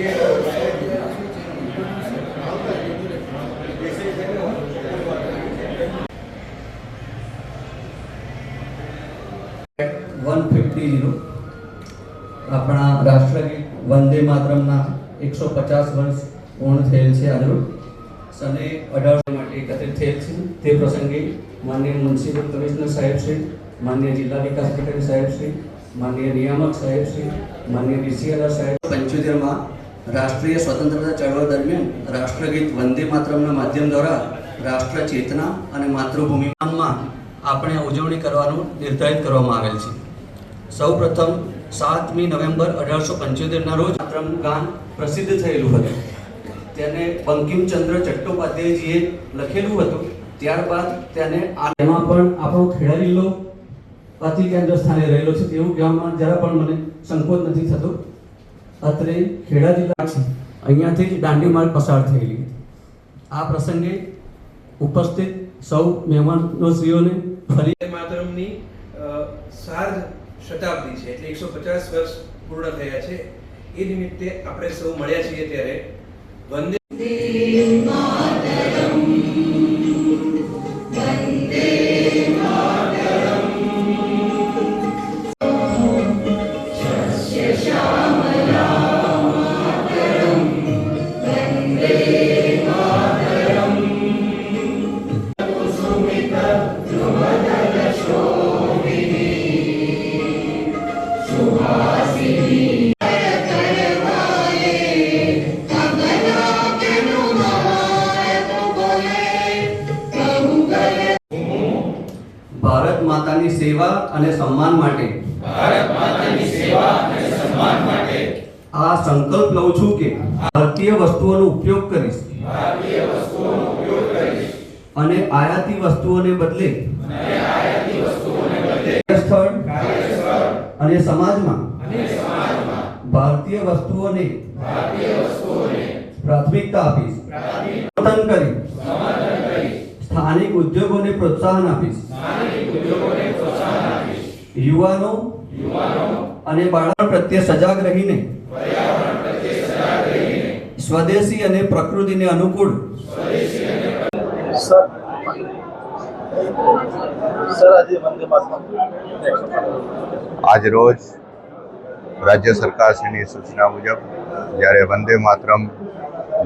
One fifty આપણા રાષ્ટ્રગીત વંદે માતરમના એકસો પચાસ વર્ષ પૂર્ણ થયેલ છે આજરોજ. સને અઢારસો માટે એકત્રિત થયેલ છે. તે પ્રસંગે માન્ય મ્યુનિસિપલ કમિશનર સાહેબ શ્રી માન્ય જિલ્લા વિકાસ સાહેબ શ્રી માન્ય નિયામક સાહેબ શ્રી માન્ય ડીસીઆર સાહેબ. પંચોતેરમાં રાષ્ટ્રીય સ્વતંત્રતા ચળવળ દરમિયાન રાષ્ટ્રગીત વંદે માતરમના માધ્યમ દ્વારા રાષ્ટ્ર ચેતના અને માતૃભૂમિ નામમાં આપણે ઉજવણી કરવાનું નિર્ધારિત કરવામાં આવેલ છે. સૌ પ્રથમ સાતમી નવેમ્બર અઢારસો પંચોતેરના રોજ માતરમ ગાન પ્રસિદ્ધ થયેલું હતું. તેને બંકિમચંદ્ર ચટ્ટોપાધ્યાયજીએ લખેલું હતું. ત્યારબાદ તેને એમાં પણ આપણો ખેડા જિલ્લો અતિ કેન્દ્ર સ્થાને રહેલો છે તેવું કહેવામાં જરા પણ મને સંકોચ નથી થતો. અત્રે ખેડા જિલ્લા છે. અહીંયાથી જ દાંડી માર્ગ પસાર થયેલી આ પ્રસંગે ઉપસ્થિત સૌ મહેમાનોશ્રીઓને ફરી માતરમની સાર્ધ શતાબ્દી છે, એટલે એકસો પચાસ વર્ષ પૂર્ણ થયા છે. એ નિમિત્તે આપણે સૌ મળ્યા છીએ ત્યારે. વંદે ભારત માતાની સેવા અને સન્માન માટે આ સંકલ્પ લઉં છું કે ભારતીય વસ્તુઓનો ઉપયોગ કરીશ અને આયાતી વસ્તુઓને બદલે સ્થળ અને સમાજમાં ભારતીય વસ્તુઓને પ્રાથમિકતા આપીશ. સમર્થન કરી સ્થાનિક ઉદ્યોગોને પ્રોત્સાહન આપીશ. યુવાનો અને બાળકો પ્રત્યે સજાગ રહીને સ્વદેશી અને પ્રકૃતિને અનુકૂળ આજે રોજ રાજ્ય સરકારશ્રીની સૂચના મુજબ જ્યારે વંદે માતરમ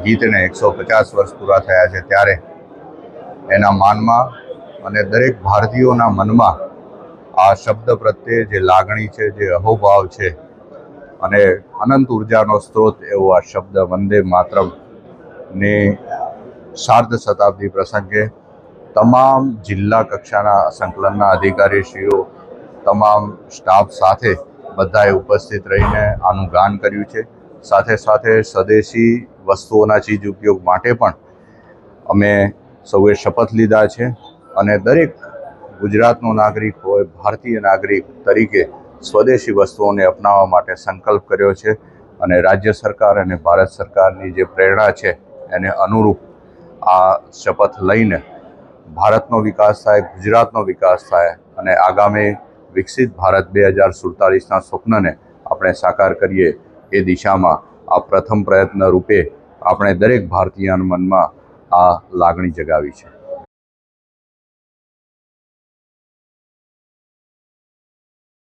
ગીતને એકસો પચાસ વર્ષ પૂરા થયા છે ત્યારે એના માનમાં અને દરેક ભારતીયોના મનમાં આ શબ્દ પ્રત્યે જે લાગણી છે, જે અહોભાવ છે અને અનંત ઉર્જાનો સ્ત્રોત એવો આ શબ્દ વંદે માતરમની સાર્ધ શતાબ્દી પ્રસંગે તમામ જિલ્લા કક્ષાના સંકલનના અધિકારીશ્રીઓ, તમામ સ્ટાફ સાથે બધાએ ઉપસ્થિત રહીને આનું ગાન કર્યું છે. સાથે સાથે સ્વદેશી વસ્તુઓના ચીજ ઉપયોગ માટે પણ અમે સૌએ શપથ લીધા છે અને દરેક ગુજરાતનો નાગરિક હોય, ભારતીય નાગરિક તરીકે સ્વદેશી વસ્તુઓને અપનાવવા માટે સંકલ્પ કર્યો છે અને રાજ્ય સરકાર અને ભારત સરકારની જે પ્રેરણા છે એને અનુરૂપ આ શપથ લઈને ભારતનો વિકાસ થાય, ગુજરાતનો વિકાસ થાય અને આગામી વિકસિત ભારત બે હજાર સુડતાલીસના સ્વપ્નને આપણે સાકાર કરીએ એ દિશામાં આ પ્રથમ પ્રયત્ન રૂપે આપણે દરેક ભારતીયના મનમાં આ લાગણી જગાવી છે.